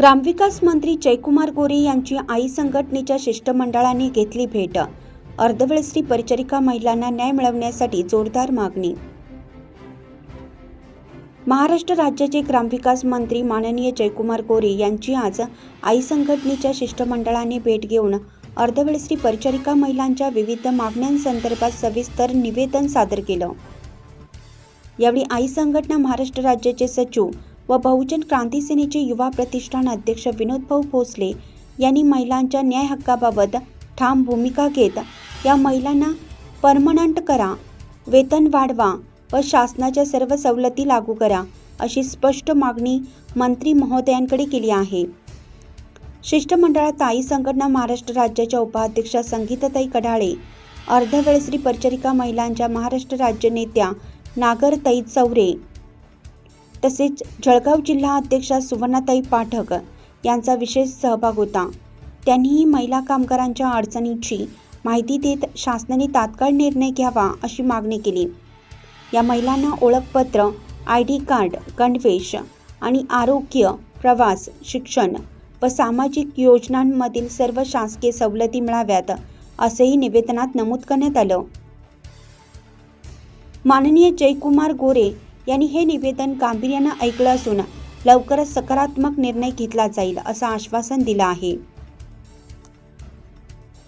ग्रामविकास मंत्री जयकुमार गोरे यांची आई संघटनेच्या शिष्टमंडळाने घेतली भेट. अर्धवेळ स्त्री परिचारिका महिलांना न्याय मिळवण्यासाठी जोरदार मागणी. महाराष्ट्र राज्याचे ग्रामविकास मंत्री माननीय जयकुमार गोरे यांची आज आई संघटनेच्या शिष्टमंडळाने भेट घेऊन अर्धवेळ स्त्री परिचारिका महिलांच्या विविध मागण्यांसंदर्भात सविस्तर निवेदन सादर केलं. यावेळी आई संघटना महाराष्ट्र राज्याचे सचिव व बहुजन क्रांती सेनेचे युवा प्रतिष्ठान अध्यक्ष विनोदभाऊ भोसले यांनी महिलांच्या न्याय हक्काबाबत ठाम भूमिका घेत या महिलांना परमनंट करा वेतन वाढवा व शासनाच्या सर्व सवलती लागू करा अशी स्पष्ट मागणी मंत्री महोदयांकडे केली आहे. शिष्टमंडळात आई संघटना महाराष्ट्र राज्याच्या उपाध्यक्षा संगीताताई कढाळे अर्धवेळ श्री परिचारिका महिलांच्या महाराष्ट्र राज्य नेत्या नागरताई चौरे तसेच जळगाव जिल्हा अध्यक्षा सुवर्णाताई पाठक यांचा विशेष सहभाग होता. त्यांनीही महिला कामगारांच्या अडचणीची माहिती देत शासनाने तात्काळ निर्णय घ्यावा अशी मागणी केली. या महिलांना ओळखपत्र आय डी कार्ड गणवेश आणि आरोग्य प्रवास शिक्षण व सामाजिक योजनांमधील सर्व शासकीय सवलती मिळाव्यात असेही निवेदनात नमूद करण्यात आलं. माननीय जयकुमार गोरे यांनी हे निवेदन गांभीर्यानं ऐकलं असून लवकरच सकारात्मक निर्णय घेतला जाईल असं आश्वासन दिलं आहे.